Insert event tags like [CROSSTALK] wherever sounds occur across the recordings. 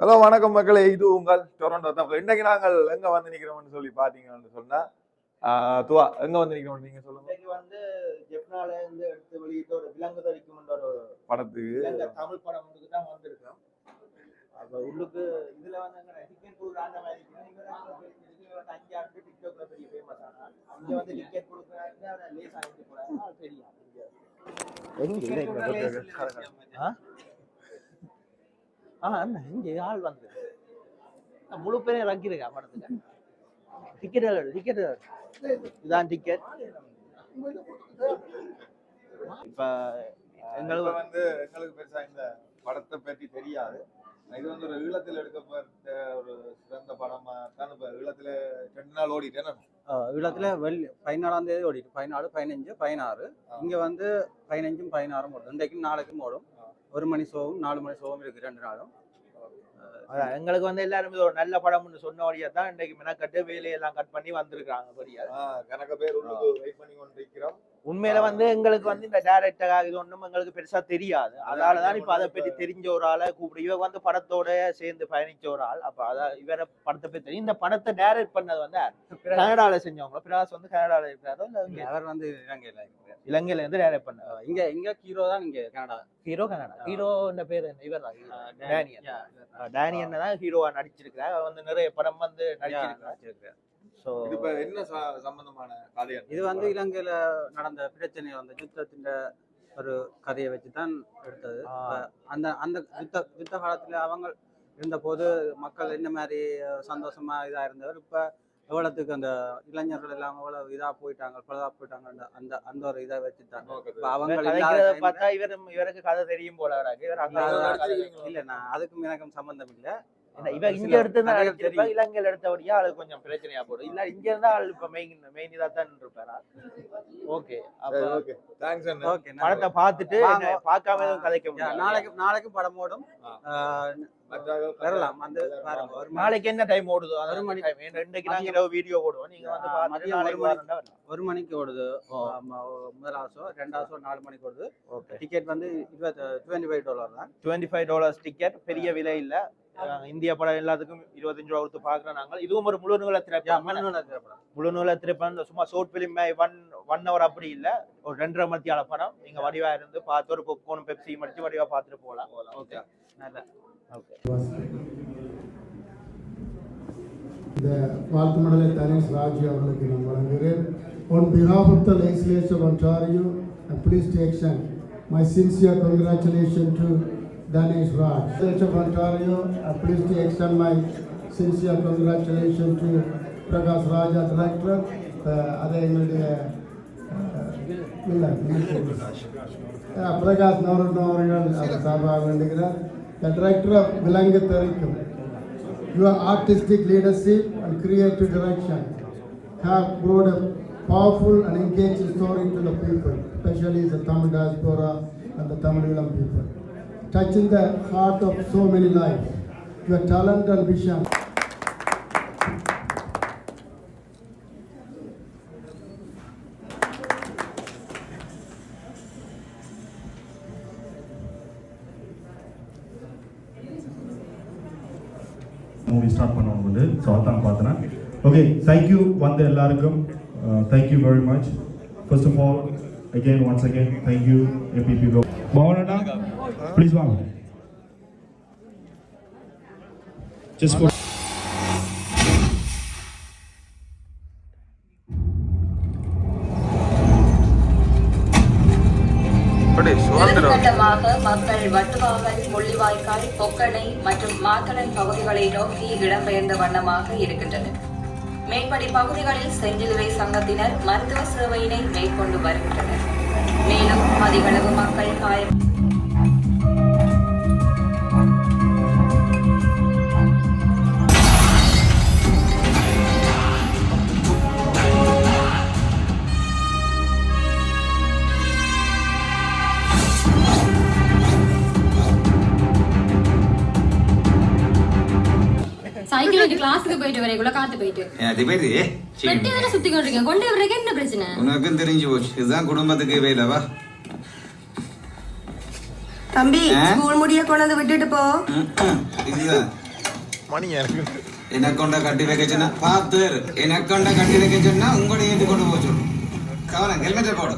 Hello வணக்கம் மக்களே. இது உங்கள் டொரண்டோ தமிழ். இன்னைக்கு நாங்கள் எங்க வந்து நிக்கிறோம்னு சொல்லி பாத்தீங்கன்னு சொன்னா துவா எங்க வந்து நிக்கிறோம் நீங்க சொல்லுங்க. இன்னைக்கு வந்து ஜெப்னால இருந்து எடுத்து வெளியிட்ட ஒரு விலங்கு தரிக்கும் ஒரு படத்துக்கு தமிழ் படம் ஒன்றுக்கு தான் வந்திருக்கோம். அப்ப உள்ளுக்கு இதுல வந்து எங்க டிக்கெட் மாதிரி அஞ்சு ஆண்டு டிக்டாக்ல பெரிய ஃபேமஸ் ஆனா இங்க வந்து டிக்கெட் கொடுக்குறாங்க அதை லேஸ் ஆகிட்டு போறாங்க. அது தெரியும் எங்க ஆ? ஆ அண்ணா இங்க ஆள் வந்து முழு பேரையும் ரக்கிருக்கா படத்துக்கு டிக்கெட் டிக்கெட் இதான் டிக்கெட் இப்ப எங்களுக்கு வந்து எங்களுக்கு பெருசா இந்த படத்தை பற்றி தெரியாது. இது வந்து ஒரு ஈழத்தில் எடுக்கப்பட்ட ஒரு சிறந்த படமா தான் இப்ப ஈழத்துல ரெண்டு நாள் ஓடிட்டேன் ஈழத்துல வெள்ளி பதினாலாம் தேதி ஓடிட்டு பதினாலு பதினஞ்சு பதினாறு. இங்க வந்து பதினஞ்சும் பதினாறும் ஓடும். இன்றைக்கும் நாளைக்கும் ஓடும். ஒரு மணி ஷோவும் நாலு மணி ஷோவும் இருக்கு ரெண்டு நாளும். அதான் எங்களுக்கு வந்து எல்லாரும் இது ஒரு நல்ல படம்னு சொன்ன வழியா தான் இன்றைக்கு மெனக்கட்டு வேலையெல்லாம் கட் பண்ணி வந்திருக்காங்க பெரிய கணக்க பேர் உள்ளுக்கு வெயிட் பண்ணி கொண்டு இருக்கிறோம் உண்மையில வந்து எங்களுக்கு வந்து இந்த டேரக்டரா இது ஒண்ணும் எங்களுக்கு பெருசா தெரியாது. அதனாலதான் இப்ப அதை பற்றி தெரிஞ்ச ஒரு ஆளை கூப்பிடு. இவ வந்து படத்தோட சேர்ந்து பயணிச்ச ஒரு ஆள். அப்ப அத இவர படத்தை பத்தி தெரியும். இந்த படத்தை டைரக்ட் பண்ணது வந்து? கனடால செஞ்சவங்க பிராஸ் வந்து கனடால இருக்கிறாரோ? அவர் வந்து இலங்கையில இலங்கையில இருந்து டைரக்ட் பண்ண இங்க இங்க ஹீரோ தான் இங்க கனடா. Hero Canada. ஹீரோ பேர் இவர் தான் டேனியல். டேனியல். தான் ஹீரோவா நடிச்சிருக்கிறார். அவர் வந்து நிறைய படம் வந்து நடிச்சிருக்கிறார். ஸோ இது இப்ப என்ன சம்பந்தமான கதை இது வந்து இலங்கையில நடந்த பிரச்சனை அந்த யுத்தத்தின் ஒரு கதையை வச்சு தான் எடுத்தது அந்த அந்த யுத்த யுத்த காலத்துல அவங்க இருந்த போது மக்கள் என்ன மாதிரி சந்தோஷமா இதா இருந்தவர். இப்ப எவ்வளவுக்கு அந்த இளைஞர்கள் எல்லாம் எவ்வளவு இதா போயிட்டாங்க பழுதா போயிட்டாங்க அந்த- அந்த ஒரு இதை வச்சுட்டாங்க இப்ப அவங்க பார்த்தா இவர் இவருக்கு கதை தெரியும் போல இவர் இல்ல நான் அதுக்கும் எனக்கும் சம்பந்தம் இல்ல இல்ல, இவ இங்க எடுத்து தெரியும். இலங்கையில எடுத்தபடியா ஆளு கொஞ்சம் பிரச்சனையா போடும். இல்ல இங்க இருந்தா ஆள் இப்ப மெயின் மெயின் இதா தான் இருப்பாரா? ஓகே அப்ப ஓகே. தேங்க்ஸ் அண்ணா. ஓகே படத்தை பார்த்துட்டு பார்க்காம எதுவும் கதைக்க முடியாது. நாளைக்கு நாளைக்கும் படம் ஓடும். வரலாம். வந்து பாருங்க ஒரு நாளைக்கு என்ன டைம் ஓடுதோ? ஒரு மணி- இன்றைக்கு நாங்க இரவு வீடியோ போடுவோம். நீங்க வந்து மதியம் நாளைக்கு ஒரு மணி. வரண்டா வரலாம். ஒரு மணிக்கு ஓடுது. முதலாவது ஷோ ரெண்டாவது ஷோ நாலு மணிக்கு ஓடுது. ஓகே. டிக்கெட் வந்து இருபத்தி டுவெண்ட்டி ஃபைவ் டாலர் தான். டுவெண்ட்டி ஃபைவ் டாலர்ஸ் டிக்கெட் பெரிய விலை இல்ல. இந்திய படம் எல்லாத்துக்கும் இருபத்தஞ்சு ரூபா கொடுத்து பாக்குறோம் நாங்கள். இதுவும் ஒரு முழு நூல திரைப்படம்? முழு நூல திரைப்படம். சும்மா short film one one hour அப்படி இல்ல. ஒரு ரெண்டரை மத்தியால படம். நீங்க வடிவா இருந்து பார்த்து ஒரு பொப்கார்ன் பெப்சி மடிச்சு வடிவா பார்த்துட்டு போகலாம். ஓகே. நல்ல ஓகே. இந்த வாழ்த்து மடலை தனேஷ் ராஜு அவர்களுக்கு நான் வழங்குகிறேன். on behalf of the legislature of Ontario and police station my sincere congratulations to Danesh Raj. Legislature of Ontario and police station my sincere congratulations to Prakash Raja director அஹ் அதை எங்களுடைய அஹ், இல்லை அஹ், பிரகாஷ் நவரத்னம் அவர்கள் அவர் சார்பாக வேண்டுகிறார் the director of விலங்கு தெரிக்கும் Your artistic leadership and creative direction have brought a powerful and engaging story to the people, especially the Tamil diaspora and the Tamil Elam people, Touching the heart of so many lives. Your talent and vision. Movie start பண்ணுவோம் வந்து so அதான் பார்த்தேன் okay thank you வந்த எல்லாருக்கும். Thank you very much first of all again once again thank you MPP பவனண்ணா please வாங்க just மக்கள் வட்டுவாகல் முள்ளிவாய்க்கால் பொக்கனை மற்றும் மாத்தளன் பகுதிகளை நோக்கி இடம்பெயர்ந்த வண்ணமாக இருக்கின்றனர் மேற்படி பகுதிகளில் செஞ்சிலுவை சங்கத்தினர் மருத்துவ சேவையினை மேற்கொண்டு வருகின்றனர். மேலும் அதிகளவு மக்கள் காயம் வச்சு கிளாஸுக்கு போயிட்டு வரைக்குள்ள காத்து போயிட்டு. அது பேரு வெட்டி வேற சுத்தி கொண்டிருக்கேன் கொண்டு வர்றதுக்கு என்ன பிரச்சனை? உனக்கும் தெரிஞ்சு போச்சு. இதுதான் குடும்பத்துக்கு வேலைவா தம்பி? ஸ்கூல் முடிய கொண்டு வந்து விட்டுட்டு போ. இதுதான். மணியா இருக்கு எனக்கொண்ட கட்டி வைக்க சொன்னா பார்த்து இரு. எனக்கொண்ட கட்டி வைக்க சொன்னா உங்களை ஏற்றி கொண்டு சொல்லு. கவனம் ஹெல்மெட்டை போடு.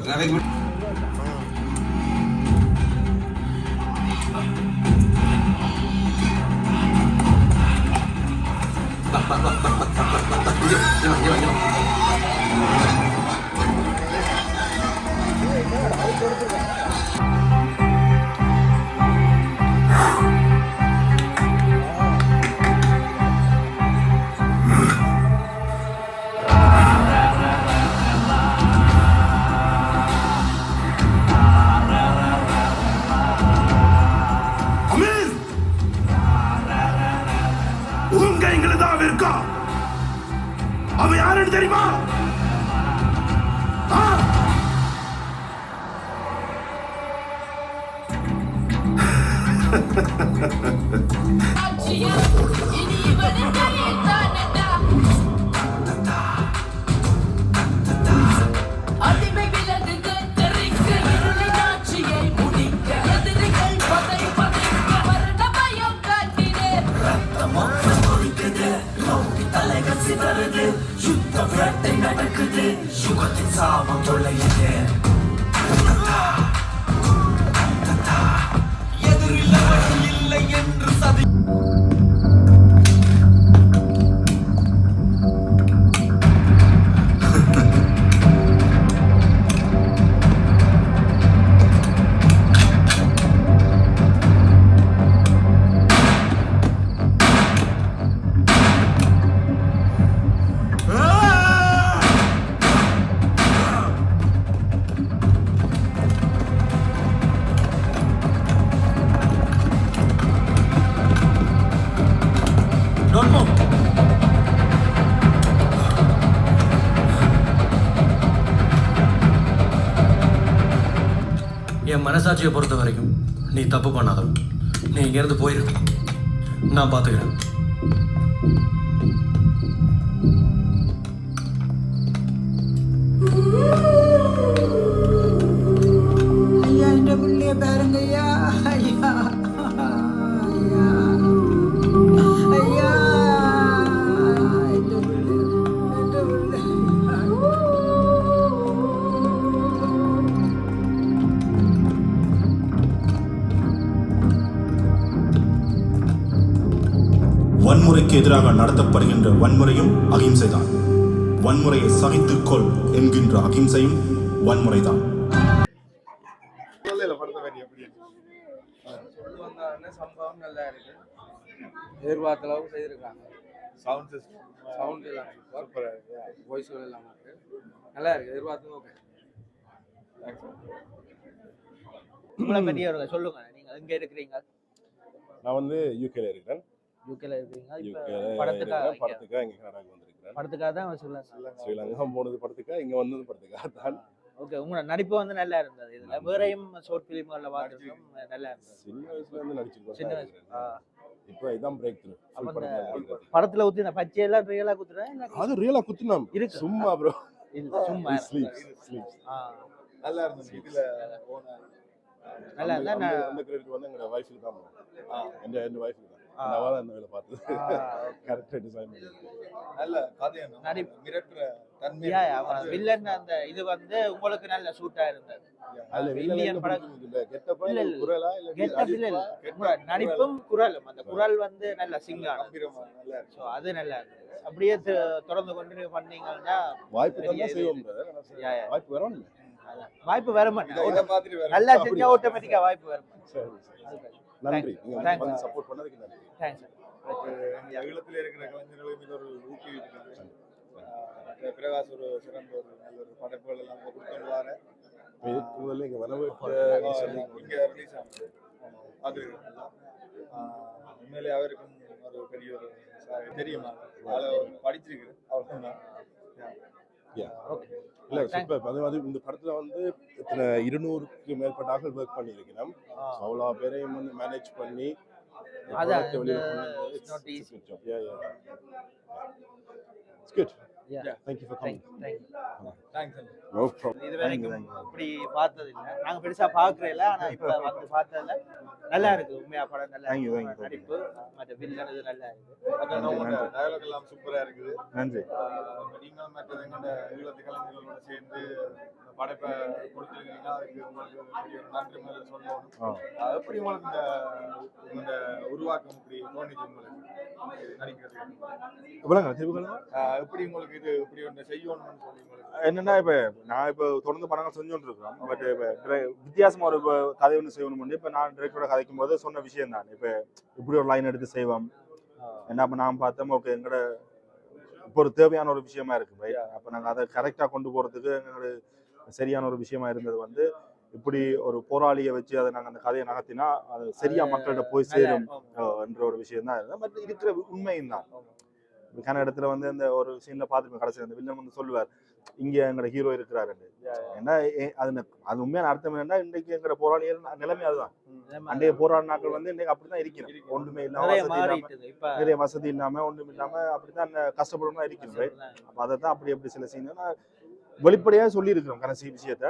மனசாட்சியை பொறுத்த வரைக்கும் நீ தப்பு பண்ணாதவன். நீ இங்கேருந்து போயிரு. நான் பார்த்துக்கிறேன். எதிராக நடத்தப்படுகின்ற வன்முறையும் அகிம்சைதான். வன்முறையை சகித்துக் கொள் என்கின்ற அகிம்சையும் வன்முறைதான். சம்பவம் நல்லா இருக்கு? எதிர்பார்த்த அளவுக்கு செய்திருக்காங்க சவுண்ட் சிஸ்டம் சவுண்ட் எல்லாம் சூப்பரா வாய்ஸ் எல்லாம் இருக்கு. நல்லா இருக்கு. எதிர்பார்த்து ஓகே உங்களை சொல்லுங்க. நீங்க எங்க இருக்கிறீங்க? நான் வந்து யூகேல இருக்கிறேன். யூகேல இப்ப யூகேல படத்துக்காக படத்துக்காக இங்க கனடாக்கு வந்திருக்கிறேன். படத்துக்காக தான் சொல்லுங்க ஸ்ரீலங்கா. போனது படத்துக்காக இங்க வந்தது படத்துக்காக தான். ஓகே உங்களோட நடிப்பு வந்து நல்லா இருந்தது. இதுல வேறையும் ஷார்ட் பிலிம்கள்ல பார்த்துருக்கோம் நல்லா இருந்தது. சின்ன வயசுல இருந்து நடிச்சிருக்கோம் சின்ன தான் வயசு. இருக்கிறேன். ஆ. இப்போ இதான் பிரேக் த்ரூ படத்துல படத்துல ஊத்தின பச்சையெல்லாம் ரியலா குத்துறேன் அது ரியலா குத்துனோம் இருக்கு. சும்மா ப்ரோ இல்ல சும்மா ஸ்லீப்ஸ் ஆ, நல்லா இருந்துச்சு. இதுல போன நல்லா இருந்தா நான் அந்த கிரெடிட் வந்து எங்க வைஃப்க்கு தான் எந்த எந்த வைஃப்க்கு தான் இந்த வேலை பார்த்தது. கரெக்டாக டிசைன் நல்ல மிரட்டுற தன்மை வில்லன் அந்த இது வந்து உங்களுக்கு நல்ல சூட்டா இருந்தது. நடிப்பும் குரலும். அந்த குரல் வந்து நல்ல ஸோ அது நல்லா இருந்தது. அப்படியே தொடர்ந்து கண்டினியூ பண்ணீங்கன்னா வாய்ப்பு. வாய்ப்பு வர மாட்டேன். நல்லா செஞ்சா ஆட்டோமேட்டிக்கா வாய்ப்பு வரும் சரி சரி. நன்றி. நீங்க Thanks. வந்து சப்போர்ட் பண்ணதுக்கு நன்றி. தேங்க்ஸ் எங்க ஈழத்தில் இருக்கிற கலைஞர்களுக்கு இது ஒரு ஊக்குவிக்காங்க பிரகாஷ் ஒரு சிறந்த ஒரு நல்ல ஒரு படைப்புகள் எல்லாம் கொடுத்துட்டு வர இதுக்கு இங்க இங்க ரிலீஸ் ஆனது. ஆஹ், உண்மையிலே அவருக்கும் ஒரு பெரிய ஒரு தெரியுமா? அதில் படிச்சிருக்கு அவ்வளோதான் Yeah. இல்ல சூப்பர் அது வந்து இந்த படத்துல வந்து இத்தனை இருநூறுக்கு மேற்பட்ட ஆட்கள் ஒர்க் பண்ணியிருக்கிறோம் அவ்வளோ பேரையும் வந்து மேனேஜ் பண்ணி அதான், வெளியில இந்த கொண்டு வந்து it's not it's- Yeah. It's good. Yeah. Thank you for coming thanks no problem இது வரைக்கும் இப்படி பார்த்தது இல்ல நாங்க பெருசா பாக்குறேன் இல்ல ஆனா இப்ப வந்து பார்த்ததுல நல்லா இருக்கு உண்மையா படம் நல்லா Thank you, இருக்கு. thank you, thank நடிப்பு மற்ற வில்லன் இது நல்லா இருக்கு டயலாக் எல்லாம் சூப்பரா இருக்குது. நன்றி. ஆஹ் நீங்களும் மற்றது எங்களோட ஈழத்து கலைஞர்களோட சேர்ந்து இந்த படைப்பை கொடுத்துருக்கீங்க அதுக்கு உங்களுக்கு பெரிய ஒரு நன்றி முதல்ல சொல்லணும். ஆ. ஆஹ் எப்படி உங்களுக்கு இந்த இந்த உருவாக்கம் இப்படி தோணிச்சு உங்களுக்கு? நடிக்கிறது இவ்வளோங்க திருப்பி ஆஹ் எப்படி உங்களுக்கு இது இப்படி ஒன்று செய்யணும்னு சொல்லி என்னன்னா இப்ப நான் இப்ப தொடர்ந்து படங்கள் செஞ்சுட்டு இருக்கிறோம் பட் இப்ப வித்தியாசமா ஒரு இப்ப கதை ஒன்று செய்யணும் இப்ப நான் டிரெக்டரோட கதைக்கும் போது சொன்ன விஷயம் தான். இப்ப இப்படி ஒரு லைன் எடுத்து செய்வோம். என்ன அப்ப நான் பார்த்தோம் ஓகே எங்கட இப்போ ஒரு தேவையான ஒரு விஷயமா இருக்கு ரைட் அப்ப நாங்க அதை கரெக்டா கொண்டு போறதுக்கு எங்களுக்கு சரியான ஒரு விஷயமா இருந்தது வந்து இப்படி ஒரு போராளியை வச்சு அதை நாங்க அந்த கதையை நகர்த்தினா அது சரியா மக்கள்கிட்ட போய் சேரும் என்ற ஒரு விஷயம் தான் பட் இருக்கிற உண்மையும் தான். கன இடத்துல வந்து இந்த ஒரு சீன்ல பார்த்துருப்பேன் கடைசியில் அந்த வில்லன் வந்து சொல்லுவார் இங்க எங்களோட ஹீரோ இருக்கிறாரு ஏன்னா அது அது உண்மையான அர்த்தம் என்னன்னா இன்றைக்கு எங்களோட போராளிகள் நிலைமை அதுதான். அன்றைய போராடினாக்கள் வந்து இன்னைக்கு அப்படிதான் இருக்கிறோம். ஒன்றுமே இல்லாம நிறைய வசதி இல்லாம ஒன்றும் இல்லாம அப்படித்தான் கஷ்டப்படணும் இருக்கிறோம் right? அப்ப அதை தான் அப்படி அப்படி சில சீன் வெளிப்படையா சொல்லி இருக்கிறோம் கடைசி விஷயத்த.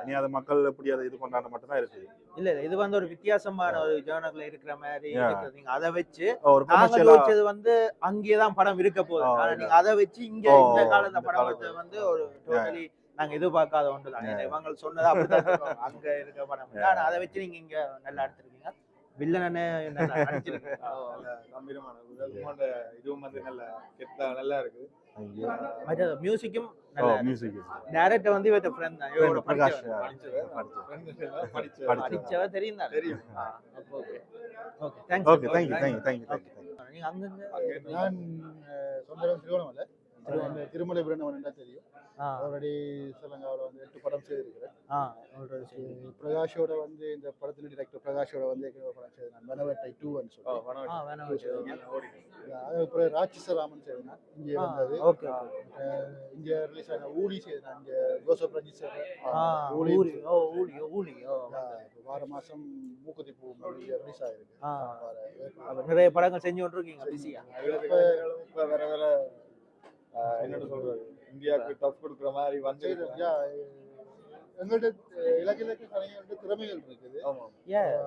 இனி அதை மக்கள் எப்படி அதை இது கொண்டாட மட்டும் தான் இருக்குது. இல்ல இல்ல இது வந்து ஒரு வித்தியாசமான ஒரு ஜேர்னல்ல இருக்கிற மாதிரி. நீங்க அதை வச்சு ஒரு யோசிச்சது வந்து அங்கேதான் படம் இருக்க போகுது. ஆனா. நீங்க அதை வச்சு இங்க இந்த காலத்துல இந்த படம். வந்து ஒரு டோட்டலி நாங்க எதிர்பார்க்காத ஒன்று தான். இவங்க சொன்னது அப்படிதான். [LAUGHS] அங்க இருக்க படம். ஆனா அதை வச்சு நீங்க இங்க நல்லா எடுத்திருக்கீங்க. வில்லனே நல்லா நடிச்சிருக்கீங்க? [LAUGHS] நல்ல கம்பீரமான. இதுவும் வந்து நல்ல கெத்தா நல்லா இருக்கு மற்ற மியூசிக்கும் நல்லா மியூசிக் டேரக்டர் வந்து இவர்ட்ட ஃப்ரெண்ட் தான். இவரோட பிரகாஷ் படிச்சவர். படிச்சவர் படிச்சவர். friends எல்லாம் படிச்ச படிச்சவர். படிச்சவர் தெரியும். தானே? தெரியும் okay. Okay thanks okay thank you thank you thank you thank you நீங்க அங்கங்க அங்க நான் அஹ், சொந்த இடம் திருவண்ணாமலை திருவண்ணாமலை திருமலை பிரண்ணவன் என்ன தெரியும்? ஆல்ரெடி ஸ்ரீலங்காவில் வந்து எட்டு படம் செய்திருக்கிறேன். பிரகாஷோட வந்து இந்த படத்தில் டிரெக்டர் பிரகாஷோட வந்து ஏற்கனவே படம் செய்தேன் நான் வெனவட்டை டூன்னு சொல்லி. ஆ வேணாம் வச்சுக்கோங்க. அது அப்புறம் ராட்சசராமன் செய்தேன் இங்கே வந்தது. இங்கே ரிலீஸ் ஆன ஊழி செய்தேன் இங்கே ஜோசப் ரஞ்சித் சார். ஊழி ஊழி ஓ ஊழி ஓ, ஊழி ஓ வார மாதம் மூக்குத்தி பூ இங்கே ரிலீஸ் ஆகிருக்கு ஆ. வார அப்ப நிறைய படங்கள் செஞ்சு கொண்டிருக்கீங்க பிஸியா இப்ப வேற வேற என்னன்னு சொல்றது? இந்தியாவுக்கு டஃப் கொடுக்குற மாதிரி வந்து எங்கள்கிட்ட இலக்கிய கலைஞர்கள்ட்ட திறமைகள் இருக்குது.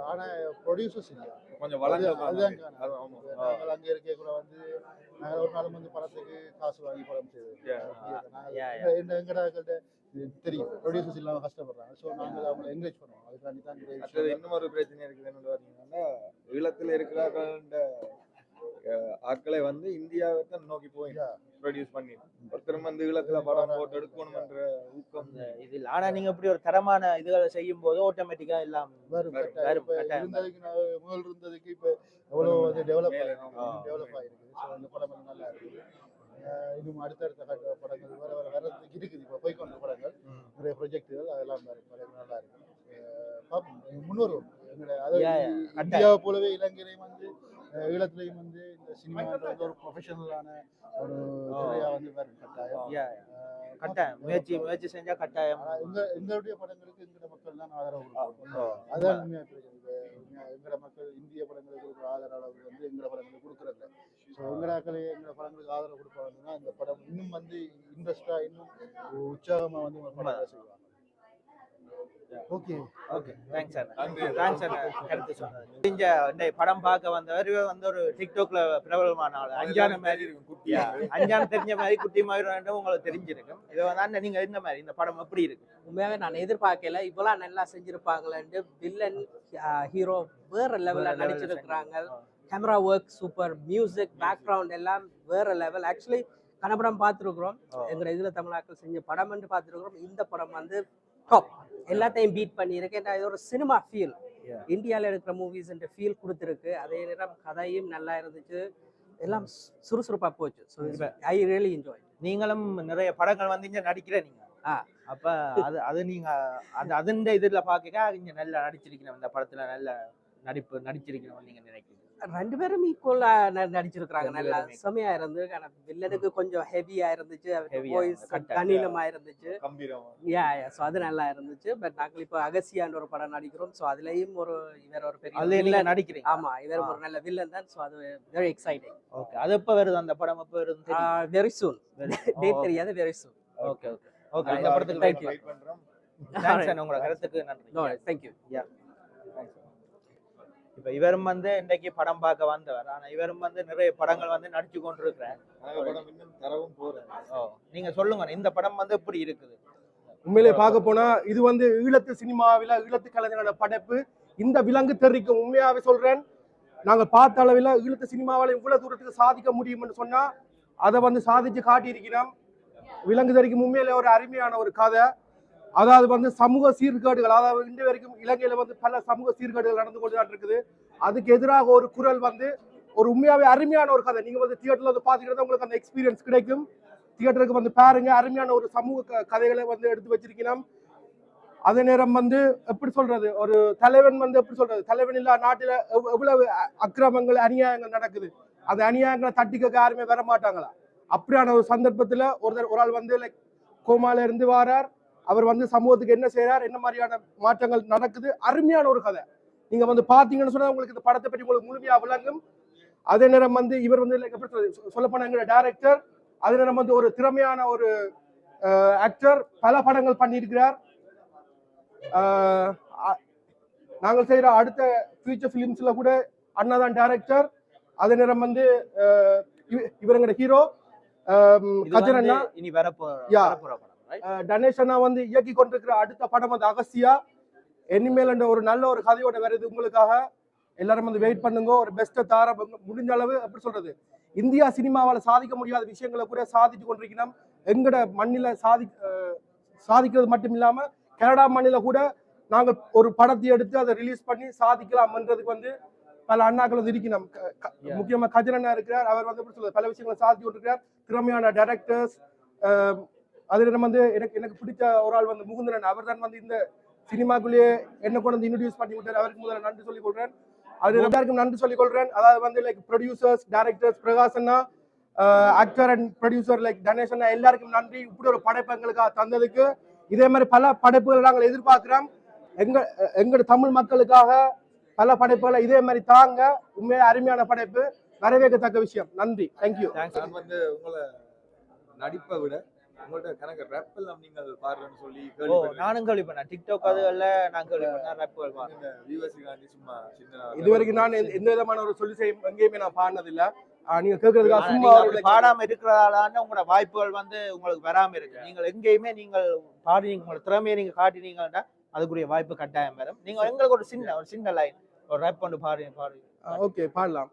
ஆனா ப்ரொடியூசர்ஸ் இல்லை. கொஞ்சம் வளர்ந்த அது- அதுதான் நாங்கள் அங்கே இருக்க கூட வந்து நாங்கள் ஒரு நாள் வந்து படத்துக்கு காசு வாங்கி படம் செய்தோம் Yeah. Yeah, நாங்கள் எங்க எங்கடாக்கிட்ட தெரியும். ப்ரொடியூசர்ஸ் இல்லாமல் கஷ்டப்படுறாங்க. ஸோ நாங்கள் அவங்களை என்கரேஜ் பண்ணுவோம். அதுக்காண்டி தான் இன்னும் ஒரு பிரச்சனை இருக்குது என்னன்னு பார்த்தீங்கன்னா ஈழத்துல இருக்கிற ஆட்களை வந்து இந்தியாவை தான் நோக்கி போய் ப்ரொடியூஸ் பண்ணி ஒருத்தர் வந்து ஈழத்துல படம் போட்டு எடுக்கணும்ன்ற ஊக்கம். இது இல்ல. ஆனா நீங்க இப்படி ஒரு தரமான இதுகளை செய்யும் போது ஆட்டோமேட்டிக்கா எல்லாம் வரும். முதல் இருந்ததுக்கு இப்போ எவ்வளோ வந்து டெவலப். டெவலப் ஆகிருக்குது ஸோ அந்த படம் நல்லா இருக்குது. அஹ் இன்னும் அடுத்தடுத்த கட்ட படங்கள் வர வர வரதுக்கு இருக்குது. இப்போ போய்க்கொண்ட படங்கள் நிறைய ப்ரொஜெக்டுகள் அதெல்லாம் நல்லா இருக்கு எங்களுடைய அதாவது. இந்தியாவை போலவே இலங்கையிலையும் ஈழத்துலையும் வந்து இந்த வந்து ஒரு ப்ரொஃபஷனலான ஒரு துறையா வந்து கட்டாயம். கட்டாயம். முயற்சி முயற்சி செஞ்சா கட்டாயம். எங்க எங்களுடைய படங்களுக்கு எங்கட மக்கள் தான் ஆதரவு கொடுக்கணும். அதான் உண்மையா பிரச்சனை இப்ப உண்மையா எங்கட மக்கள் இந்திய படங்களுக்கு கொடுக்குற ஆதரவு வந்து எங்கட படங்களுக்கு கொடுக்கறதில்ல. ஸோ எங்கடாக்களே எங்கட படங்களுக்கு ஆதரவு கொடுப்பாங்கன்னா இந்த படம் இன்னும் வந்து இன்ட்ரெஸ்டா இன்னும் உற்சாகமா வந்து செய்வாங்க. Okay. Okay thanks sir. Thanks sir கருத்து சொன்னது இந்த இந்த படம் பார்க்க வந்தவர் இவர் வந்து ஒரு டிக்டாக்ல பிரபலமான ஆள். அஞ்சான மாதிரி இருக்கும் குட்டியா அஞ்சான தெரிஞ்ச மாதிரி குட்டி மாதிரி உங்களுக்கு தெரிஞ்சிருக்கும். இது வந்து நீங்க இந்த மாதிரி இந்த படம் எப்படி இருக்கு? உண்மையாவே நான் எதிர்பார்க்கல. இவ்வளவு நல்லா செஞ்சிருப்பாங்களேன்ட்டு வில்லன் ஹீரோ வேற லெவல்ல நடிச்சிருக்கிறாங்க. Camera work super music background எல்லாம் வேற லெவல் ஆக்சுவலி கனப்படம் பார்த்துருக்குறோம். எங்க இதுல தமிழாக்கள் செஞ்ச படம் என்று பார்த்துருக்குறோம். இந்த படம் வந்து டாப் எல்லாத்தையும் பீட் பண்ணியிருக்கு. ஏன்னா இது ஒரு சினிமா ஃபீல் இந்தியாவில் இருக்கிற மூவிஸ் ஃபீல் கொடுத்துருக்கு. அதே நேரம் கதையும் நல்லா இருந்துச்சு. எல்லாம் சு- சுறுசுறுப்பா போச்சு. ஸோ ஐ ரியலி என்ஜாய் நீங்களும் நிறைய படங்கள் வந்து இங்க நடிக்கிற நீங்க. ஆ. அப்ப அது அது நீங்க அது அதுண்ட இதுல பாக்க இங்க நல்லா நடிச்சிருக்கணும் இந்த படத்துல நல்ல நடிப்பு நடிச்சிருக்கணும் நீங்க நினைக்கிறீங்க. ரெண்டு பேரும் ஈக்குவலா நடிச்சிருக்காங்க ரெண்டு நல்லா. செமையா இருந்து ஆனா வில்லனுக்கு கொஞ்சம் ஹெவியா இருந்துச்சு. வாய்ஸ் கணினமா இருந்துச்சு. யா யா ஸோ அது நல்லா இருந்துச்சு. பட் நாங்கள் இப்போ அகசியான்ற ஒரு படம் நடிக்கிறோம். ஸோ அதுலயும் ஒரு இவர் ஒரு பெரிய villain. நடிக்கிறீங்க. ஆமா இவர். ஒரு நல்ல வில்லன் தான். ஸோ அது வெரி எக்ஸைட்டிங் ஓகே அது எப்ப வருது? அந்த படம் எப்ப வருது வெரி சூன் டேட் தெரியாது very soon okay okay okay இந்த படத்துக்கு தேங்க்ஸ் உங்களோட கருத்துக்கு நன்றி. தேங்க்யூ இப்ப இவரும் வந்து இன்னைக்கு படம் பார்க்க வந்தவர். ஆனா இவரும் வந்து நிறைய படங்கள் வந்து நடிச்சு கொண்டிருக்கிறார். நாங்க சொல்லுங்க இந்த படம் வந்து எப்படி இருக்குது? உண்மையிலே பார்க்க போனா இது வந்து ஈழத்து சினிமாவில ஈழத்து கலைஞரோட படைப்பு. இந்த விலங்கு தெரிவிக்கும் உண்மையாவே சொல்றேன். நாங்க பார்த்த அளவில் ஈழத்து சினிமாவில் இவ்வளவு தூரத்துக்கு சாதிக்க முடியும்னு சொன்னா அதை வந்து சாதிச்சு காட்டியிருக்கிறோம். விலங்கு தெரிவிக்கும் உண்மையிலே ஒரு அருமையான ஒரு கதை. அதாவது வந்து சமூக சீர்கேடுகள் அதாவது இன்று வரைக்கும் இலங்கையில வந்து பல சமூக சீர்கேடுகள் நடந்து கொண்டுதான் இருக்குது அதுக்கு எதிராக ஒரு குரல் வந்து ஒரு உண்மையாவே அருமையான ஒரு கதை. நீங்க வந்து தியேட்டர்ல வந்து பாத்தீங்கன்னா உங்களுக்கு அந்த எக்ஸ்பீரியன்ஸ் கிடைக்கும். தியேட்டருக்கு வந்து பாருங்க அருமையான ஒரு சமூக க- கதைகளை வந்து எடுத்து வச்சிருக்கிறோம் அதே நேரம் வந்து எப்படி சொல்றது? ஒரு தலைவன் வந்து எப்படி சொல்றது? தலைவன் இல்லா நாட்டில எவ்வளவு அக்கிரமங்கள் அநியாயங்கள் நடக்குது. அந்த அநியாயங்களை தட்டிக்க யாருமே வர மாட்டாங்களா அப்படியான ஒரு சந்தர்ப்பத்துல ஒருத்தர் ஒரு ஆள் வந்து லைக் கோமால இருந்து வாரார். அவர் வந்து சமூகத்துக்கு என்ன செய்றார்? என்ன மாதிரியான மாற்றங்கள் நடக்குது? அருமையான ஒரு கதை. நீங்க வந்து பாத்தீங்கன்னு சொன்னா உங்களுக்கு இந்த படத்தை பற்றி உங்களுக்கு முழுமையா விளங்கும். அதே நேரம் வந்து இவர் வந்து சொல்ல போனா எங்க டைரக்டர் அதே நேரம் வந்து ஒரு திறமையான ஒரு ஆக்டர் பல படங்கள் பண்ணியிருக்கிறார். நாங்கள் செய்யற அடுத்த ஃபியூச்சர் ஃபிலிம்ஸ்ல கூட அண்ணா தான் டைரக்டர் அதே நேரம் வந்து அஹ், இவ- இவர் எங்கட ஹீரோ கஜன் அண்ணா. இனி வரப்போ Yeah. வரப்போற படம் right? அஹ், டனேஷ் அண்ணா வந்து இயக்கி கொண்டிருக்கிற அடுத்த படம் வந்து அகஸ்தியா இனிமேல் என்ற ஒரு நல்ல ஒரு கதையோட வருது உங்களுக்காக எல்லாரும் வந்து வெயிட் பண்ணுங்க. ஒரு பெஸ்ட்டை தார முடிஞ்ச அளவு எப்படி சொல்றது? இந்தியா சினிமாவால் சாதிக்க முடியாத விஷயங்களை கூட சாதிச்சு கொண்டிருக்கிறோம் எங்கட மண்ணில சாதி சாதிக்கிறது மட்டும் இல்லாம கனடா மண்ணில கூட நாங்கள் ஒரு படத்தை எடுத்து அதை ரிலீஸ் பண்ணி சாதிக்கலாம்ன்றதுக்கு வந்து பல அண்ணாக்கள் வந்து இருக்கணும். முக்கியமா கஜன் அண்ணா இருக்கிறார். அவர் வந்து எப்படி சொல்றது? பல விஷயங்களை சாதிச்சு கொண்டிருக்கிறார். திறமையான டைரக்டர்ஸ் அதில் நம்ம வந்து எனக்கு எனக்கு பிடிச்ச ஒரு ஆள் வந்து முகுந்தரன் அவர் தான் வந்து இந்த சினிமாக்குள்ளேயே என்ன கொண்டு வந்து இன்ட்ரடியூஸ் பண்ணி விட்டார் அவருக்கு முதல்ல நன்றி சொல்லிக் கொள்றேன். அது எல்லாருக்கும் நன்றி சொல்லிக் கொள்றேன். அதாவது வந்து like producers directors பிரகாசன்னா actor and producer like Ganesh எல்லாருக்கும் நன்றி. இப்படி ஒரு படைப்பு எங்களுக்காக தந்ததுக்கு. இதே மாதிரி பல படைப்புகளை நாங்கள் எதிர்பார்க்கிறோம். எங்க எங்களோட தமிழ் மக்களுக்காக பல படைப்புகளை இதே மாதிரி தாங்க உண்மையாக அருமையான படைப்பு. வரவேற்கத்தக்க விஷயம். நன்றி. தேங்க்யூ நான் வந்து உங்களை நடிப்பை விட உங்கள்ட்ட கணக்கு ரேப் எல்லாம் நீங்கள் பாடுறேன்னு சொல்லி ஓ. நானும் கேள்விப்பட்டேன் டிக்டாக் அதுகள்ல நான் கேள்விப்பட்டேன் ரேப்புகள் பாருங்க இந்த வியூவர்ஸுக்காண்டி சும்மா சின்ன இது வரைக்கும் நான் எந்த- விதமான ஒரு சொல்லி செய்ய எங்கேயுமே நான் பாடினதில்ல. நீங்க கேட்கறதுக்காக ஆனா சும்மா நீங்க பாடாம இருக்கிறதால உங்களோட வாய்ப்புகள் வந்து உங்களுக்கு வராம இருக்கு. நீங்கள் எங்கேயுமே நீங்கள் பாடி உங்களோட திறமையை நீங்க காட்டினீங்கன்னா அதுக்குரிய வாய்ப்பு கட்டாயம் வரும். நீங்க எங்களுக்கு ஒரு சின்ன ஒரு சின்ன லைன் ஒரு ரேப் பண்ணி பாடு பாடு ஓகே பாடலாம்.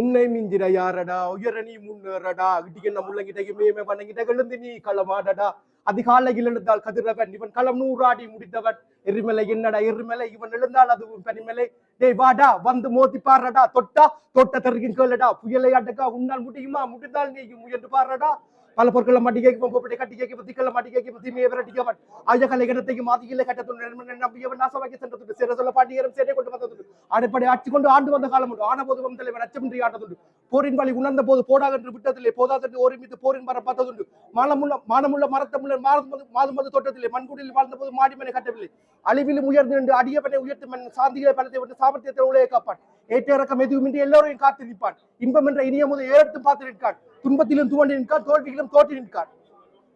உன்னை மிஞ்சிட யாரடா? உயர நீ முன்னேறடா. இடிக்க நம்ம உள்ளங்கிட்ட மேமே பண்ணங்கிட்ட எழுந்து நீ களமாடடா. அதிகாலையில் எழுந்தால் கதிரவன் இவன் களம் நூறாடி முடித்தவன். எரிமலை என்னடா? எரிமலை இவன் எழுந்தால் அது பனிமலை. டேய் வாடா வந்து மோதி பாடுறடா தொட்டா தொட்ட தருகின் கேளடா. புயலை அடக்கா உன்னால் முடியுமா? முடிந்தால் நீ முயன்று பாடுறடா பல பொருட்களை மாட்டி கேட்கும் போப்பட்டை கட்டி கேட்கும் திக்கல மாட்டி கேட்கும் தீமையை விரட்டிக்கவன் ஆயகலை கிடத்தையும் மாதியில கட்டத்துடன் நம்பியவன் நாசமாக்கி சென்றதுண்டு. சிற சொல்ல பாண்டியரும் சேரை கொண்டு வந்ததுண்டு. அடிப்படை ஆட்சி கொண்டு ஆண்டு வந்த காலம் உண்டு. ஆன போது தலைவன் அச்சமின்றி ஆட்டதுண்டு போரின் வழி உணர்ந்த போது போடாகென்று விட்டதில்லை. போதாதென்று ஒருமித்து போரின் வர பார்த்ததுண்டு. மானமுள்ள மானமுள்ள மரத்தமுள்ள மாதம் மாதம் வந்து தோட்டத்திலே மண்குடியில் வாழ்ந்த போது மாடிமனை கட்டவில்லை. அழிவிலும் உயர்ந்து நின்று அடியவனை உயர்த்து மன் சாந்திகளை பலத்தை விட்டு சாமர்த்தியத்தை உலகை காப்பான். ஏற்ற இறக்கம் எதுவுமின்றி எல்லோரையும் காத்து நிற்பான். இன்பம் என்ற இனிய முதல் ஏறெடுத்து பார்த்து நிற்கான். துன்பத்திலும் துவண்டி நிற்கான் தோல்வியிலும் தோற்றி நிற்கான்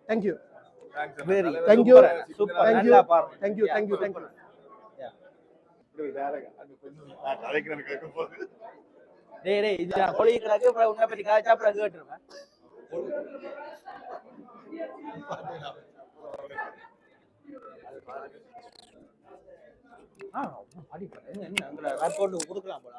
தேங்க்யூ. பாருங்க. Thank you thank you thank you அங்க கேட்கும் போது டேய் டேய் இது நான் கொலிக்கிறாக்கு அப்புறம் உன்னை பத்தி காய்ச்சா அப்புறம் கேட்டுருவேன் ஆ அடிப்படை. என்ன ரேப் போட்டு கொடுக்கலாம் போல.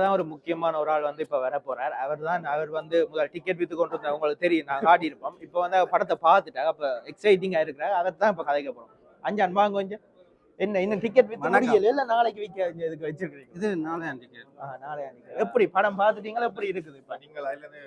இப்பதான் ஒரு முக்கியமான ஒரு ஆள் வந்து இப்ப வர போறார் அவர் தான் அவர் வந்து முதல் டிக்கெட் வித்து கொண்டு வந்தார் உங்களுக்கு தெரியும் நான் காட்டியிருப்போம் இப்போ வந்து படத்தை பார்த்துட்டாங்க அப்ப எக்ஸைட்டிங்கா இருக்கிறார். அவர் தான் இப்ப கதைக்க போறோம். அஞ்சு அன்பாங்க கொஞ்சம். என்ன இன்னும் டிக்கெட் வித்து. முடியல. இல்ல நாளைக்கு விற்க இதுக்கு வச்சிருக்கீங்க இது நாளே அன்றைக்கு ஆ, நாளை அன்னைக்கு. எப்படி படம் பார்த்துட்டீங்களா? எப்படி இருக்குது இப்ப? நீங்கள் அதுல இருந்து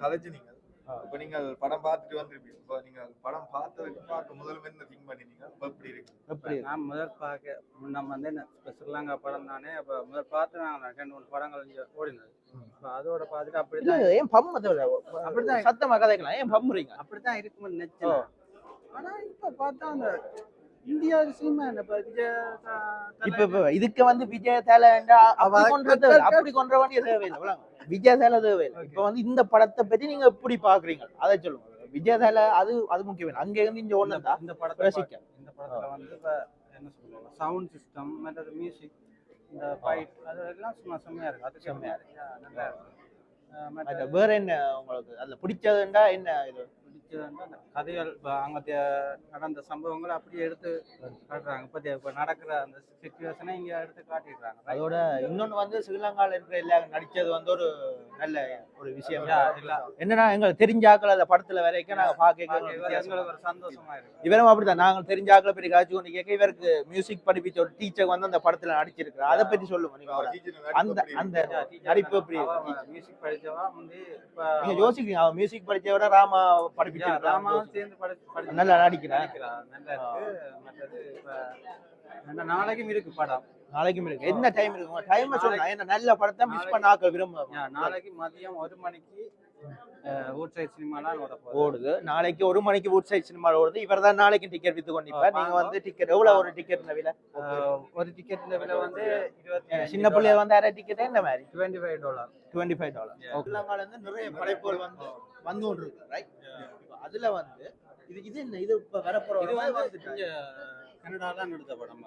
கதைச்சு நீங்கள் இப்ப நீங்கள் படம் பார்த்துட்டு வந்திருப்பீங்க. இப்ப நீங்கள் படம் பார்த்ததுக்கு பார்க்க முதல்ல என்ன திங்க் பண்ணினீங்க எப்படி இருக்கு எப்படி? நான் முதல் பார்க்க நம்ம வந்து இப்ப ஸ்ரீலங்கா படம் தானே அப்போ முதல் பார்த்து நான் ரெண்டு மூணு படங்கள் இங்கே ஓடினது. இப்போ அதோட பார்த்துட்டு அப்படி இல்ல தான் ஏன் பம்ம அப்படிதான். சத்தமா கதைக்கலாம். ஏன் பம்முறீங்க? அப்படி தான் இருக்கும்னு நினைச்சேன் ஆனா இப்போ பார்த்தா அந்த இந்தியா சினிமா என்ன இப்போ இதுக்கு வந்து விஜய் தேவை அப்படி கொன்ற வேண்டிய தேவையில்லை. விளங்கு. விஜய் தேல தேவையில்லை இப்ப வந்து இந்த படத்தை பத்தி நீங்க எப்படி பாக்குறீங்க? அதை சொல்லுங்க. விஜய் தேல அது அது முக்கியம். அங்க இருந்து இங்க ஒண்ணு தான் இந்த படத்தை ரசிக்க. இந்த படத்துல வந்து இப்போ என்ன சொல்லுவாங்க சவுண்ட் சிஸ்டம் மற்றது மியூசிக் இந்த ஃபைட் அது எல்லாம் சும்மா செம்மையா இருக்கு. அது செம்மையா இருக்கு. நல்லா இருக்கு வேற என்ன உங்களுக்கு? அதுல பிடிச்சதுண்டா என்ன இது? அந்த கதைகள் இப்போ அங்கே நடந்த சம்பவங்களை அப்படியே எடுத்து காட்டுறாங்க. இப்போ இப்போ நடக்கிற அந்த சுச்சுவேஷனை இங்கே எடுத்து காட்டிடுறாங்க. அதோட இன்னொன்னு வந்து ஸ்ரீலங்கால இருக்கிற எல்லாரும் நடிச்சது வந்து ஒரு நல்ல ஒரு விஷயம். என்னன்னா எங்களுக்கு தெரிஞ்ச ஆக்கள் அந்த படத்துல வரைக்கும் நாங்க பாக்க எங்களுக்கு ஒரு சந்தோஷமா இருக்கு. இவரும் அப்படிதான் நாங்கள் தெரிஞ்ச ஆக்களை பெரிய காட்சி கொண்டு கேட்க இவருக்கு மியூசிக் படிப்பிச்ச ஒரு டீச்சர் வந்து அந்த படத்துல நடிச்சிருக்காரு அதை பத்தி ஒரு- அந்த அந்த நடிப்பு எப்படி மியூசிக் படிச்சவா வந்து இப்போ நீங்க யோசிக்கிறீங்க அவன் மியூசிக் படிச்சவரை ராமா படிப்பிச்சிருக்கான் ராமாவும் சேர்ந்து படி படி நல்லா நடிக்கிறான் நடிக்கிறா நல்லா இருக்கு. மற்றது இப்போ என்ன நாளைக்கும் இருக்கு படம். நாளைக்கும் இருக்கு. என்ன டைம் இருக்கு? உங்க டைம் சொல்லுங்க. என்ன நல்ல படத்தை மிஸ் பண்ண ஆக்கள் விரும்ப யா, நாளைக்கு மதியம் ஒரு மணிக்கு ஊட் சைட் சினிமாலாம் ஓடுது. நாளைக்கு ஒரு மணிக்கு வுட் சைட் சினிமா ஓடுது. இவர் தான் நாளைக்கு டிக்கெட் வித்து கொண்டிருப்பார் நீங்க வந்து டிக்கெட் எவ்வளவு ஒரு டிக்கெட் விலை? ஒரு டிக்கெட் விலை வந்து இருபத்தி சின்ன பிள்ளைய வந்து அரை டிக்கெட் என்ன மாதிரி? Twenty five dollar twenty five dollar நிறைய படைப்புகள் வந்து வந்து கொண்டு இருக்கு ரைட் அதுல வந்து இது இது என்ன இது இப்ப வரப்போற கனடால எடுத்த படம்.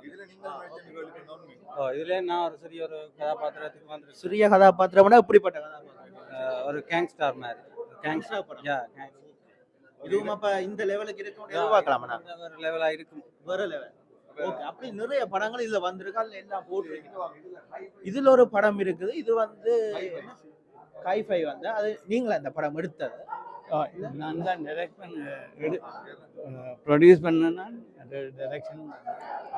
இதுல நான் ஒரு சிறிய ஒரு கதாபாத்திரத்துக்கு வந்து சிறிய கதாபாத்திரம்னா இப்படிப்பட்ட கதாபாத்திரம். ஒரு கேங்ஸ்டார் மாதிரி. Gangster படம். யா இதுவும் அப்ப இந்த லெவலுக்கு ஒரு லெவலா இருக்கும். வேற லெவல் அப்படி நிறைய படங்கள் இதுல வந்திருக்கு. அதுல எல்லாம் போட்டு இதுல ஒரு படம் இருக்குது. இது வந்து கைஃபை வந்து அது நீங்களா இந்த படம் எடுத்தது? நான் தான் டைரக்ட் பண்ண ப்ரொடியூஸ் பண்ணேன்னா டைரக்ஷன்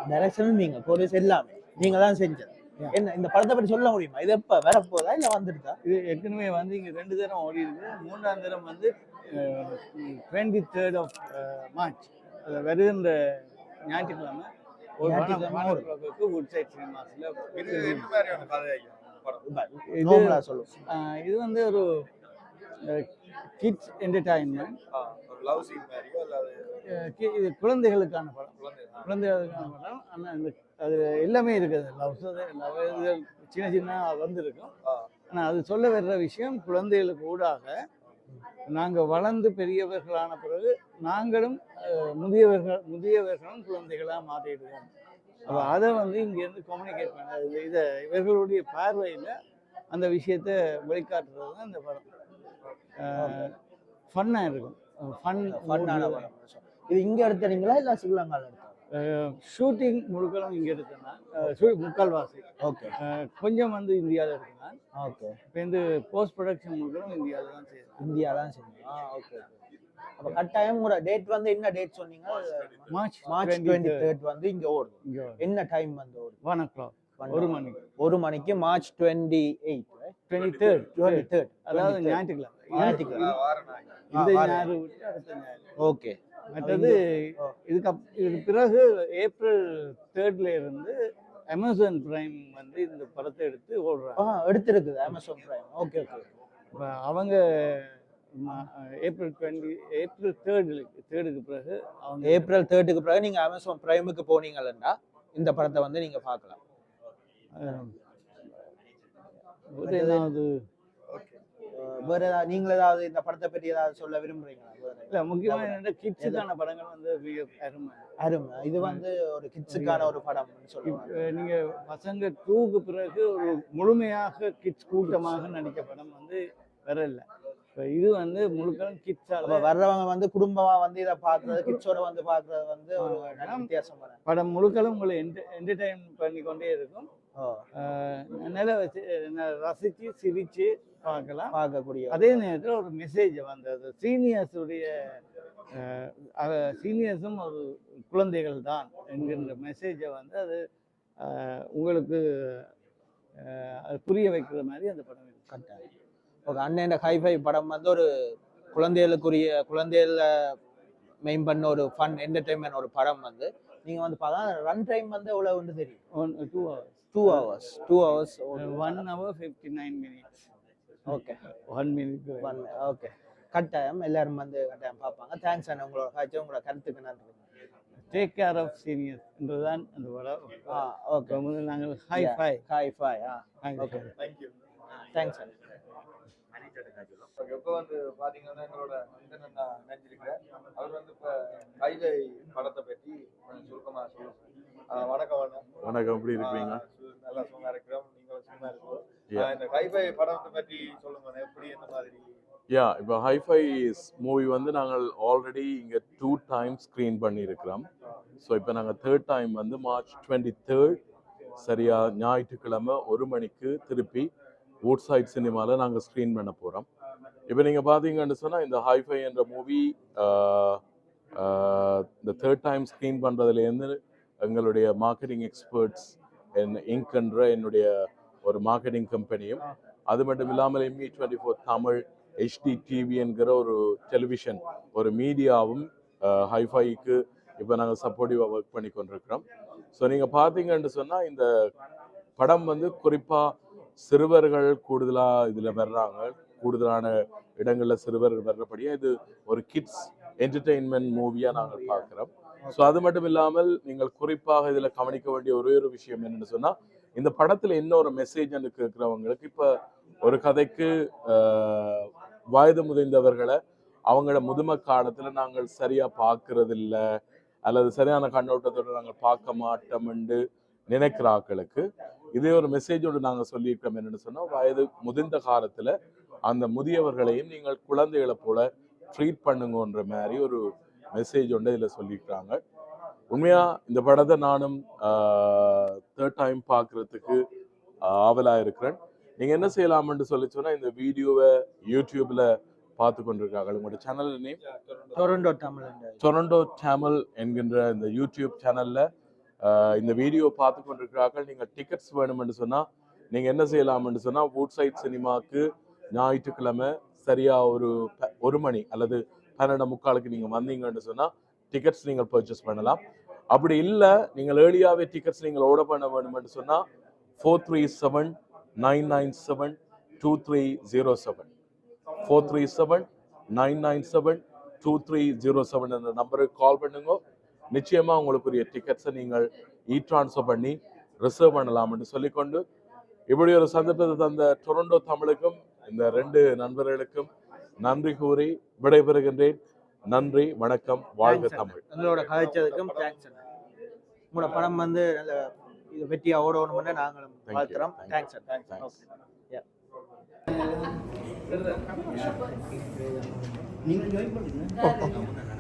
டைரக்ஷன் நீங்க போலீஸ் எல்லாமே. நீங்க தான் செஞ்சது. என்ன இந்த படத்தை பற்றி சொல்ல முடியுமா? இது எப்ப வரப்போதா இல்ல வந்துடுதா? இது ஏற்கனவே வந்து இங்கே ரெண்டு தரம் ஓடி இருக்கு. மூன்றாம் தரம் வந்து டுவெண்ட்டி தேர்ட் ஆஃப் மார்ச் அது வருகின்ற ஞாயிற்றுக்கிழமை. ஒரு ஞாயிற்றுக்கிழமை ஒரு- பணக்கு வுட் சைட் சினிமாஸில் இது வந்து ஒரு கிட்ஸ் என்டர்டைன்மெண்ட் லவ் சீன் மாதிரியோ அல்லது இது குழந்தைகளுக்கான படம். குழந்தைகளுக்கான படம். ஆனால் அந்த அது எல்லாமே இருக்குது. லவ் இதுகள் சின்ன சின்ன வந்திருக்கும். ஆனால் அது சொல்ல வர்ற விஷயம் குழந்தைகளுக்கு ஊடாக நாங்கள் வளர்ந்து பெரியவர்களான பிறகு நாங்களும் முதியவர்கள் முதியவர்களும் குழந்தைகளாக மாறிடுவோம் அப்போ அதை வந்து இங்கேருந்து கம்யூனிகேட் பண்ண இதை இவர்களுடைய பார்வையில் அந்த விஷயத்தை வெளிக்காட்டுறது தான் இந்த படம். ஃபன்னாக இருக்கும். ஃபன் ஃபன்னான படம். இது இங்க எடுத்தீங்களா இல்ல ஸ்ரீலங்கால எடுத்தா? ஷூட்டிங் முழுக்களும் இங்கே எடுத்தேன் முக்கால்வாசி. ஓகே. கொஞ்சம் வந்து இந்தியாவில் எடுத்தேன் ஓகே. இப்போ இந்த போஸ்ட் ப்ரொடக்ஷன் முழுக்களும் இந்தியாவில் தான் செய்யுது இந்தியா தான் செஞ்சீங்க ஆ ஓகே அப்ப கட்டாயம் கூட டேட் வந்து என்ன டேட் சொன்னீங்க? மார்ச் மார்ச் டுவெண்ட்டி தேர்ட் வந்து இங்க ஓடுது. இங்கே என்ன டைம் வந்து ஓடுது? ஒன் ஓ கிளாக் ஒரு மணிக்கு. ஒரு மணிக்கு March twenty eight twenty third twenty third அதாவது ஞாயிற்றுக்கிழமை. இந்த. ஞாயிறு விட்டு அடுத்த ஞாயிறு ஓகே. மற்றது இதுக்கு இதுக்கு பிறகு ஏப்ரல் தேர்ட்ல இருந்து அமேசான் பிரைம் வந்து இந்த படத்தை எடுத்து ஓடுறாங்க. எடுத்திருக்குது அமேசான் பிரைம் ஓகே ஓகே. அவங்க ஏப்ரல் டுவெண்ட்டி ஏப்ரல் தேர்டு தேர்டுக்கு பிறகு அவங்க ஏப்ரல் தேர்ட்டுக்கு பிறகு நீங்க அமேசான் பிரைமுக்கு போனீங்கன்னா இந்த படத்தை வந்து நீங்க பார்க்கலாம். ஏதாவது வேற ஏதாவது நீங்க ஏதாவது இந்த படத்தை பற்றி ஏதாவது சொல்ல விரும்புறீங்களா? வேற இல்லை முக்கியமாக என்னென்னா கிட்ஸுக்கான படங்கள் வந்து மிக அருமை. அருமை. இது வந்து ஒரு கிட்ஸுக்கான ஒரு படம் சொல்லுவாங்க. நீங்க பசங்க டூக்கு பிறகு ஒரு முழுமையாக கிட்ஸ் கூட்டமாக நடிக்க படம் வந்து வரல இப்போ இது வந்து அப்ப கிட்ஸால வர்றவங்க வந்து குடும்பமா வந்து இதை பாக்குறது கிட்ஸோட வந்து பாக்குறது வந்து ஒரு வித்தியாசமான படம் முழுக்களும் உங்களை என்டர்டைன் பண்ணி கொண்டே இருக்கும். நல்லா வச்சு ரசிச்சு சிரிச்சு பார்க்கலாம். பார்க்கக்கூடிய அதே நேரத்தில் ஒரு மெசேஜ் வந்து அது சீனியர்ஸுடைய சீனியர்ஸும் ஒரு குழந்தைகள் தான் என்கின்ற மெசேஜை வந்து அது உங்களுக்கு அது புரிய வைக்கிற மாதிரி அந்த படம் கட்டாயம். ஓகே அண்ணன் ஹைஃபை படம் வந்து ஒரு குழந்தைகளுக்குரிய குழந்தைகள மெயின் பண்ண ஒரு ஃபன் என்டர்டைன்மெண்ட் ஒரு படம் வந்து நீங்க வந்து பார்த்தா ரன் டைம் வந்து எவ்வளவுன்னு தெரியும். One two hours two hours two hours one hour fifty nine minutes okay one minute one okay கட்டாயம் எல்லாரும் வந்து கட்டாயம் பார்ப்பாங்க. தேங்க்ஸ் அண்ணா. உங்களோட காய்ச்சி உங்களோட கருத்துக்கு நன்றி. டேக் கேர் ஆஃப் சீனியர்ஸ் என்றுதான் அந்த படம் ஆ ஓகே முதல்ல நாங்கள் ஹை ஃபை ஹாய் ஃபை ஆ. ஓகே தேங்க்யூ தேங்க்ஸ் அண்ணா. இப்போ வந்து பாத்தீங்கன்னா எங்களோட இன்டர்நெட் நான் நினைச்சிருக்கிறேன் அவர் வந்து இப்ப கைதை படத்தை பற்றி கொஞ்சம் சுருக்கமா சொல்லுங்க. வணக்கம். வணக்கம். எப்படி சு- நல்லா சும்மா இருக்கிறோம். நீங்களும் சும்மா Yeah. இந்த கைபை படத்தை பற்றி சொல்லுங்க எப்படி என்ன மாதிரி? யா இப்போ ஹைஃபை மூவி வந்து நாங்கள் ஆல்ரெடி இங்கே டூ டைம் ஸ்க்ரீன் பண்ணியிருக்கிறோம். ஸோ இப்போ நாங்கள் தேர்ட் டைம் வந்து மார்ச் டுவெண்ட்டி தேர்ட் சரியா ஞாயிற்றுக்கிழமை ஒரு மணிக்கு திருப்பி வுட் சைட் சினிமாவில் நாங்கள் ஸ்க்ரீன் பண்ண போகிறோம் இப்போ நீங்கள் பார்த்தீங்கன்னு சொன்னால் இந்த ஹைஃபை என்ற மூவி இந்த தேர்ட் டைம் ஸ்க்ரீன் பண்ணுறதுலேருந்து எங்களுடைய மார்க்கெட்டிங் எக்ஸ்பர்ட்ஸ் என் இங்க்ன்ற என்னுடைய ஒரு மார்க்கெட்டிங் கம்பெனியும் அது மட்டும் இல்லாமல் ME twenty four Tamil HD TV என்கிற ஒரு டெலிவிஷன் ஒரு மீடியாவும் ஹைஃபைக்கு இப்போ நாங்கள் சப்போர்ட்டிவாக ஒர்க் பண்ணி கொண்டிருக்கிறோம். ஸோ நீங்கள் பார்த்தீங்கன்னு சொன்னால் இந்த படம் வந்து குறிப்பாக சிறுவர்கள் கூடுதலாக இதில் வர்றாங்க. கூடுதலான இடங்களில் சிறுவர்கள் வர்றபடியாக இது ஒரு கிட்ஸ் என்டர்டெயின்மெண்ட் மூவியாக நாங்கள் பார்க்குறோம். ஸோ அது மட்டும் இல்லாமல் நீங்கள் குறிப்பாக இதில் கவனிக்க வேண்டிய ஒரே ஒரு விஷயம் என்னன்னு சொன்னால் இந்த படத்தில் இன்னொரு மெசேஜ் மெசேஜ் இருக்கிறவங்களுக்கு இப்போ ஒரு கதைக்கு ஆஹ், வயது முதிர்ந்தவர்களை அவங்கள முதுமை காலத்தில் நாங்கள் சரியாக பார்க்கறதில்ல அல்லது சரியான கண்ணோட்டத்தோடு நாங்கள் பார்க்க மாட்டோம் நினைக்கிற நினைக்கிறாக்களுக்கு இதே ஒரு மெசேஜோடு நாங்கள் சொல்லியிருக்கோம் என்னென்னு சொன்னால் வயது முதிர்ந்த காலத்தில் அந்த முதியவர்களையும் நீங்கள் குழந்தைகளை போல ட்ரீட் பண்ணுங்கன்ற மாதிரி ஒரு மெசேஜ் ஒன்று இதில் சொல்லியிருக்காங்க உண்மையாக இந்த படத்தை நானும் தேர்ட் டைம் பார்க்குறதுக்கு ஆவலாக இருக்கிறேன். நீங்கள் என்ன செய்யலாம்னு சொல்லி சொன்னால் இந்த வீடியோவை யூடியூப்பில் பார்த்து கொண்டிருக்காங்க. உங்களோட channel name Toronto Tamil Toronto Tamil என்கின்ற இந்த யூடியூப் சேனலில் இந்த வீடியோ பார்த்து கொண்டிருக்கிறார்கள். நீங்கள் டிக்கெட்ஸ் வேணும்னு சொன்னால் நீங்கள் என்ன செய்யலாம்னு சொன்னால் வூட் சைட் சினிமாவுக்கு ஞாயிற்றுக்கிழமை சரியாக ஒரு ஒரு மணி அல்லது பன்னெண்டு முக்காலுக்கு நீங்கள் வந்தீங்கன்னு சொன்னால் டிக்கெட்ஸ் நீங்கள் பர்ச்சேஸ் பண்ணலாம். அப்படி இல்லை நீங்கள் ஏர்லியாகவே டிக்கெட்ஸ் நீங்கள் ஓட பண்ண வேணும்னு சொன்னால் four three seven nine nine seven two three zero seven four three seven nine nine seven two three zero seven என்ற நம்பருக்கு கால் பண்ணுங்க. நிச்சயமாக உங்களுக்குரிய டிக்கெட்ஸை நீங்கள் இ ட்ரான்ஸ்ஃபர் பண்ணி ரிசர்வ் பண்ணலாம்னு சொல்லிக்கொண்டு இப்படி ஒரு சந்தர்ப்பத்தை தந்த டொரண்டோ தமிழுக்கும் இந்த ரெண்டு நண்பர்களுக்கும் நன்றி கூறி விடைபெறுகின்றேன். நன்றி வணக்கம் வாழ்க தமிழ். எங்களோட கதைச்சதுக்கும் தேங்க்ஸ் உங்களோட படம் வந்து நல்ல இது வெற்றியா ஓடணும்னு நாங்களும் Thank தேங்க்ஸ் Thanks. ஓகே நீங்கள் ஜாயின் பண்ணுங்க